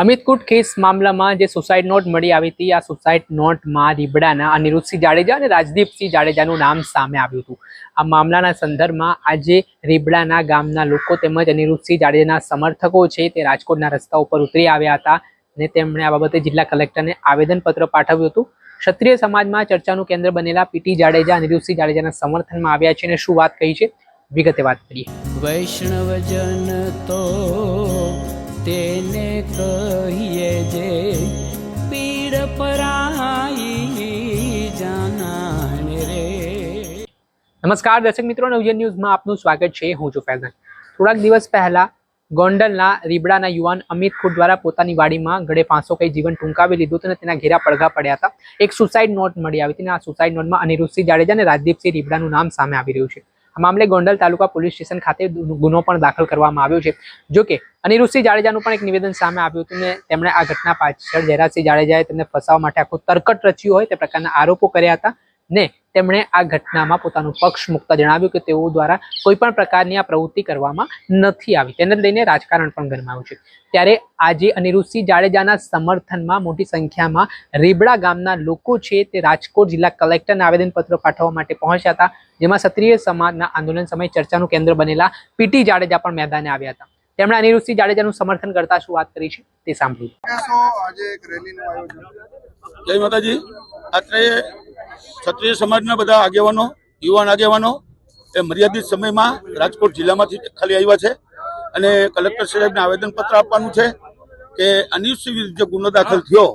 અમિતકુટ case મામલામાં જે suicide note મળી આવી હતી, આ સુસાઇડ નોટમાં રીબડાના અનિરુદ્ધસિંહ જાડેજા અને રાજદીપસિંહ જાડેજાનું નામ સામે આવ્યું હતું. આ મામલાના સંદર્ભમાં આજે રીબડાના ગામના લોકો તેમજ અનિરુદ્ધસિંહ જાડેજાના સમર્થકો છે તે રાજકોટના રસ્તા ઉપર ઉતરી આવ્યા હતા અને તેમણે આ બાબતે જિલ્લા કલેક્ટરને આવેદનપત્ર પાઠવ્યું હતું. ક્ષત્રિય સમાજમાં ચર્ચાનું કેન્દ્ર બનેલા પીટી જાડેજા, અનિરુદ્ધસિંહ જાડેજાના સમર્થનમાં આવ્યા છે અને શું વાત કહી છે? વિગતે વાત કરીએ. વૈષ્ણવજન તો તેને કહીએ જે પીડ પરાઈ જાનાને રે. નમસ્કાર, દર્શક મિત્રો નવજન ન્યૂઝમાં આપનું સ્વાગત છે. હું છું ફૈઝાન. થોડાક દિવસ પહેલા ગોંડલના રીબડાના યુવાન અમિત ખુટ દ્વારા પોતાની વાડીમાં ગળે ફાંસો કઈ જીવન ટૂંકાવી લીધું અને તેના ઘેરા પડઘા પડ્યા હતા. એક સુસાઇડ નોટ મળી આવી હતી અને આ સુસાઇડ નોટમાં અનિરુદ્ધસિંહ જાડેજા અને રાજદીપસિંહ રીબડાનું નામ સામે આવી રહ્યું છે. આ મામલે ગોંડલ તાલુકા પોલીસ સ્ટેશન ખાતે ગુનો પણ દાખલ કરવામાં આવ્યો છે. જોકે અનિરુદ્ધસિંહ જાડેજાનું પણ એક નિવેદન સામે આવ્યું હતું ને તેમણે આ ઘટના પાછળ જયરાજસિંહ જાડેજાએ તેમને ફસાવવા માટે આખું તરકટ રચ્યું હોય તે પ્રકારના આરોપો કર્યા હતા. ને તેમણે આ ઘટનામાં પોતાનું પક્ષ મુકતા જણાવ્યું કે તેઓ દ્વારા કોઈ પણ પ્રકારની આ પ્રવૃત્તિ કરવામાં નથી આવી. તેને લઈને રાજકારણ પણ ગરમાયું છે. ત્યારે આજે અનિરુદ્ધસિંહ જાડેજાના સમર્થનમાં મોટી સંખ્યામાં રીબડા ગામના લોકો છે તે રાજકોટ જિલ્લા કલેક્ટરને આવેદનપત્ર પાઠવવા માટે પહોંચ્યા હતા જેમાં ક્ષત્રિય સમાજના આંદોલન સમયે ચર્ચાનું કેન્દ્ર બનેલા પીટી જાડેજા પણ મેદાને આવ્યા હતા. તેમણે અનિરુદ્ધસિંહ જાડેજાનું સમર્થન કરતા શું વાત કરી છે તે સાંભળ્યું. કહેશો આજે એક રેલીનું આયોજન. જય માતાજી. અત્રે ક્ષત્રિય સમાજના બધા આગેવાનો, યુવાન આગેવાનો એ મર્યાદિત સમયમાં રાજકોટ જિલ્લામાંથી ખાલી આવ્યા છે અને કલેક્ટર સાહેબને આવેદનપત્ર આપવાનું છે કે અનિશ્ચિત વિરુદ્ધ ગુનો દાખલ થયો.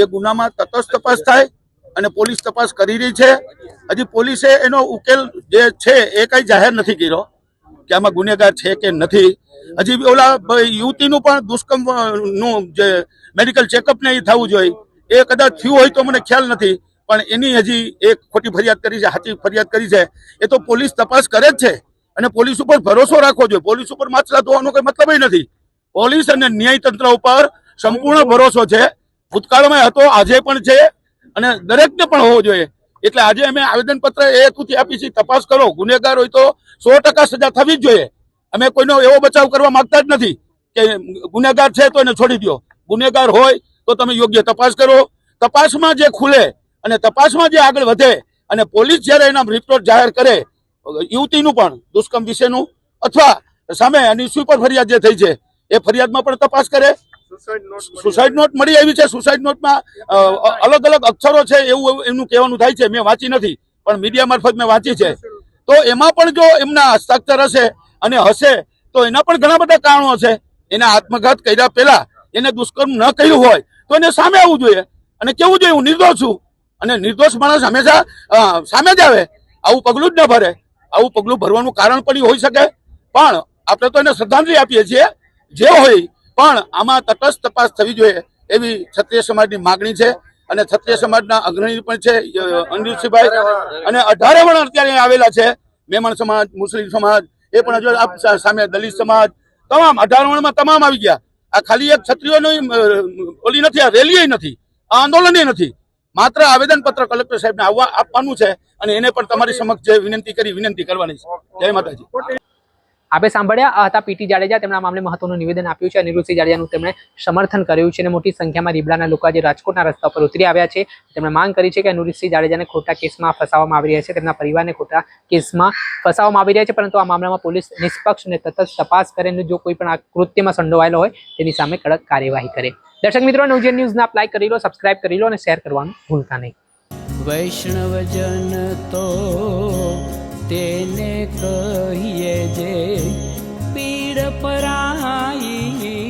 એ ગુનામાં તટસ્થ તપાસ થાય અને પોલીસ તપાસ કરી રહી છે. હજી પોલીસે એનો ઉકેલ જે છે એ કઈ જાહેર નથી કર્યો કે આમાં ગુનેગાર છે કે નથી. હજી ઓલા યુવતીનું પણ દુષ્કર્મનું જે મેડિકલ ચેકઅપ ને એ થવું જોઈએ. એ કદાચ થયું હોય તો મને ખ્યાલ નથી. પણ એની હજી એક ખોટી ફરિયાદ કરી છે, સાચી ફરિયાદ કરી છે, એ તો પોલીસ તપાસ કરે જ છે. અને પોલીસ ઉપર ભરોસો રાખવો જોઈએ. પોલીસ ઉપર માછલા ધોવાનો કોઈ મતલબ નથી. પોલીસ અને ન્યાયતંત્ર ઉપર સંપૂર્ણ ભરોસો છે. ભૂતકાળમાં હતો, આજે પણ છે, અને દરેકને પણ હોવો જોઈએ. એટલે આજે અમે આવેદનપત્ર એ હેતુથી આપી છીએ, તપાસ કરો. ગુનેગાર હોય તો સો ટકા સજા થવી જ જોઈએ. અમે કોઈનો એવો બચાવ કરવા માંગતા જ નથી કે ગુનેગાર છે તો એને છોડી દો ગુનેગાર હોય તો તમે યોગ્ય તપાસ કરો. તપાસમાં જે ખુલે અને તપાસમાં જે આગળ વધે અને પોલીસ જ્યારે એના રિપોર્ટ જાહેર કરે યુવતીનું પણ દુષ્કર્મ વિશેનું અથવા સામે એની સુપર ફરિયાદ જે થઈ છે એ ફરિયાદમાં પણ તપાસ કરે. સુસાઇડ નોટ મળી. સુસાઇડ નોટ મળી આવી છે. સુસાઇડ નોટમાં અલગ અલગ અક્ષરો છે એવું એમનું કહેવાનું થાય છે. મેં વાંચી નથી પણ મીડિયા મારફત મેં વાંચી છે. તો એમાં પણ જો એમના હસ્તાક્ષર હશે અને હશે તો એના પણ ઘણા બધા કારણો છે એના આત્મઘાત કર્યા પહેલા એને દુષ્કર્મ ન કર્યું હોય તો એને સામે આવવું જોઈએ. અને કેવું જોઈએ? હું નિર્દોષ છું. અને નિર્દોષ માણસ હંમેશા સામે જ આવે. આવું પગલું જ ન ભરે. આવું પગલું ભરવાનું કારણ પણ હોઈ શકે. પણ આપણે તો એને શ્રદ્ધાંજલિ આપીએ છીએ. જે હોય પણ આમાં તટસ્થ તપાસ થવી જોઈએ એવી ક્ષત્રિય સમાજની માગણી છે. અને ક્ષત્રિય સમાજના અગ્રણી પણ છે અ, અનિરુદ્ધસિંહભાઈ. અને અઢારે વણ અત્યારે આવેલા છે. મેમણ સમાજ મુસ્લિમ સમાજ એ પણ હજુ સામે દલિત સમાજ. તમામ અઢાર વણમાં તમામ આવી ગયા. આ ખાલી એક ક્ષત્રિયોની ઓલી નથી આ રેલી નથી. આ આંદોલન નથી. માત્ર આવેદન પત્ર કલેક્ટર સાહેબને આવવા આપવાનું છે અને એને પણ તમારી સમક્ષ જે વિનંતી કરી, વિનંતી કરવાની છે. જય માતાજી. આપે સાંભળ્યા આ હતા પીટી જાડેજા, તેમણે આ મામલે મહત્વનું નિવેદન આપ્યું છે. અનિરુદ્ધસિંહ જાડેજાનું તેમણે સમર્થન કર્યું છે અને મોટી સંખ્યામાં રીબડાના લોકો આજે રાજકોટના રસ્તા પર ઉતરી આવ્યા છે. તેમણે માંગ કરી છે કે અનિરુદ્ધસિંહ જાડેજાને ખોટા કેસમાં ફસાવવામાં આવી રહ્યા છે. તેમના પરિવારને ખોટા કેસમાં ફસાવવામાં આવી રહ્યા છે, પરંતુ આ મામલામાં પોલીસ નિષ્પક્ષ અને તપાસ કરે જો કોઈ પણ આ કૃત્યમાં સંડોવાયેલો હોય, તેની સામે કડક કાર્યવાહી કરે. દર્શક મિત્રો નવજીવન ન્યૂઝના આપ લાઈક કરી લો સબસ્ક્રાઇબ કરી લો અને શેર કરવાનું ભૂલતા નહીં વૈષ્ણવજન તો તેને કહીએ જે પીડ પરાઈ